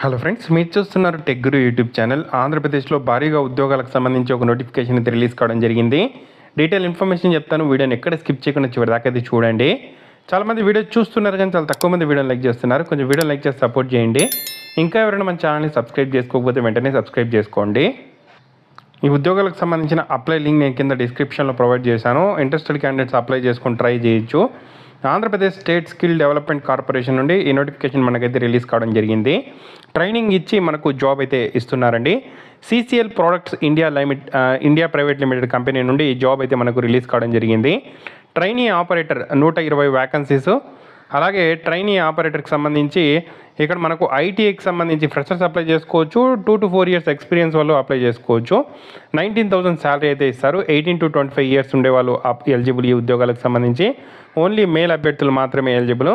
Hello friends మీరు చూస్తున్నారు tech గురు YouTube channel ఆంధ్రప్రదేశ్లో భారీగా ఉద్యోగాలకు సంబంధించి ఒక నోటిఫికేషన్ అయితే రిలీజ్ కావడం జరిగింది. డీటెయిల్ ఇన్ఫర్మేషన్ చెప్తాను. వీడియోని ఎక్కడ స్కిప్ చేయకుండా చివరిదాకా అయితే చూడండి. చాలామంది వీడియో చూస్తున్నారు కానీ చాలా తక్కువ మంది వీడియోని లైక్ చేస్తున్నారు. కొంచెం వీడియో లైక్ చేసి సపోర్ట్ చేయండి. ఇంకా ఎవరైనా మన ఛానల్ని సబ్స్క్రైబ్ చేసుకోకపోతే వెంటనే సబ్స్క్రైబ్ చేసుకోండి. ఈ ఉద్యోగాలకు సంబంధించిన అప్లై లింక్ నేను కింద డిస్క్రిప్షన్లో ప్రొవైడ్ చేశాను. ఇంట్రెస్టెడ్ క్యాండిడేట్స్ అప్లై చేసుకొని ట్రై చేయొచ్చు. Andhra Pradesh state skill development corporation నుండి ఈ నోటిఫికేషన్ మనకైతే రిలీజ్ కావడం జరిగింది. ట్రైనింగ్ ఇచ్చి మనకు జాబ్ అయితే ఇస్తున్నారండి. CCL products India limit India private limited company నుండి ఈ జాబ్ అయితే మనకు రిలీజ్ కావడం జరిగింది. ట్రైనీ ఆపరేటర్ నూట ఇరవై వ్యాకన్సీస్ అలాగే ట్రైనీ ఆపరేటర్కి సంబంధించి ఇక్కడ మనకు ఐటీఐకి సంబంధించి ఫ్రెషర్స్ అప్లై చేసుకోవచ్చు two to four years experience వాళ్ళు అప్లై చేసుకోవచ్చు. నైన్టీన్ థౌసండ్ శాలరీ అయితే ఇస్తారు. Eighteen to twenty five years ఉండే వాళ్ళు ఎలిజిబుల్ ఈ ఉద్యోగాలకు సంబంధించి. ఓన్లీ మేల్ అభ్యర్థులు మాత్రమే ఎలిజిబుల్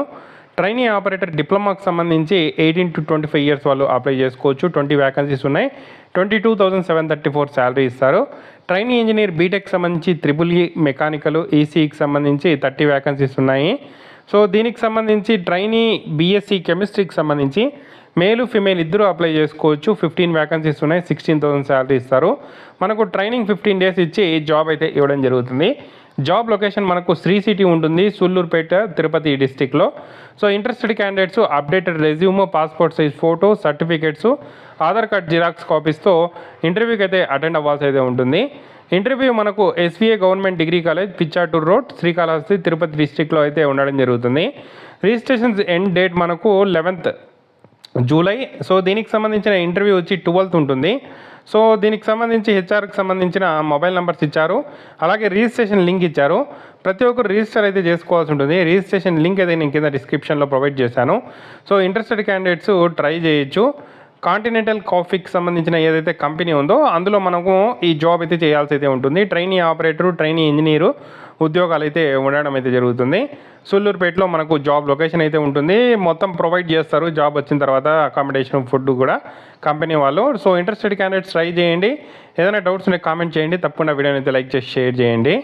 ట్రైనీ ఆపరేటర్ డిప్లొమాకి సంబంధించి eighteen to twenty five years వాళ్ళు అప్లై చేసుకోవచ్చు. ట్వంటీ వ్యాకన్సీస్ ఉన్నాయి. Twenty two thousand seven thirty four salary ఇస్తారు ట్రైనీ ఇంజనీర్ బీటెక్ సంబంధించి త్రిపుల్ ఈ మెకానికల్ ఈసీకి సంబంధించి థర్టీ వ్యాకన్సీస్ ఉన్నాయి. సో దీనికి సంబంధించి ట్రైనీ బీఎస్సీ కెమిస్ట్రీకి సంబంధించి మేలు ఫిమేల్ ఇద్దరు అప్లై చేసుకోవచ్చు. ఫిఫ్టీన్ వ్యాకన్సీస్ ఉన్నాయి సిక్స్టీన్ థౌసండ్ శాలరీ ఇస్తారు. మనకు ట్రైనింగ్ ఫిఫ్టీన్ డేస్ ఇచ్చి జాబ్ అయితే ఇవ్వడం జరుగుతుంది. జాబ్ లొకేషన్ మనకు శ్రీ సిటీ ఉంటుంది సూళ్ళూరుపేట తిరుపతి డిస్టిక్లో so interested candidates updated resume passport size photo certificates Aadhaar card xerox కాపీస్తో ఇంటర్వ్యూకి అయితే అటెండ్ అవ్వాల్సి అయితే ఉంటుంది. ఇంటర్వ్యూ మనకు SVA government degree college Pichatur road Srikalahasti Tirupati డిస్టిక్లో అయితే ఉండడం జరుగుతుంది. రిజిస్ట్రేషన్స్ ఎండ్ డేట్ మనకు లెవెన్త్ జూలై. సో దీనికి సంబంధించిన ఇంటర్వ్యూ వచ్చి ట్వెల్త్ ఉంటుంది. సో దీనికి సంబంధించి హెచ్ఆర్కి సంబంధించిన మొబైల్ నెంబర్స్ ఇచ్చారు. అలాగే రిజిస్ట్రేషన్ లింక్ ఇచ్చారు. ప్రతి ఒక్కరు రిజిస్టర్ అయితే చేసుకోవాల్సి ఉంటుంది. రిజిస్ట్రేషన్ లింక్ అయితే నేను కింద డిస్క్రిప్షన్లో ప్రొవైడ్ చేశాను. సో ఇంట్రెస్టెడ్ క్యాండిడేట్స్ ట్రై చేయొచ్చు. కాంటినెంటల్ కాఫీకి సంబంధించిన ఏదైతే కంపెనీ ఉందో అందులో మనకు ఈ జాబ్ అయితే చేయాల్సి అయితే ఉంటుంది. ట్రైనీ ఆపరేటరు ట్రైనీ ఇంజనీరు ఉద్యోగాలు అయితే ఉండడం అయితే జరుగుతుంది. సుల్లూరుపేటలో మనకు జాబ్ లొకేషన్ అయితే ఉంటుంది. మొత్తం ప్రొవైడ్ చేస్తారు. జాబ్ వచ్చిన తర్వాత అకామిడేషన్ ఫుడ్ కూడా కంపెనీ వాళ్ళు. సో ఇంట్రెస్టెడ్ క్యాండిడేట్స్ ట్రై చేయండి. ఏదైనా డౌట్స్ ఉంటే కామెంట్ చేయండి. తప్పకుండా వీడియోని అయితే లైక్ చేసి షేర్ చేయండి.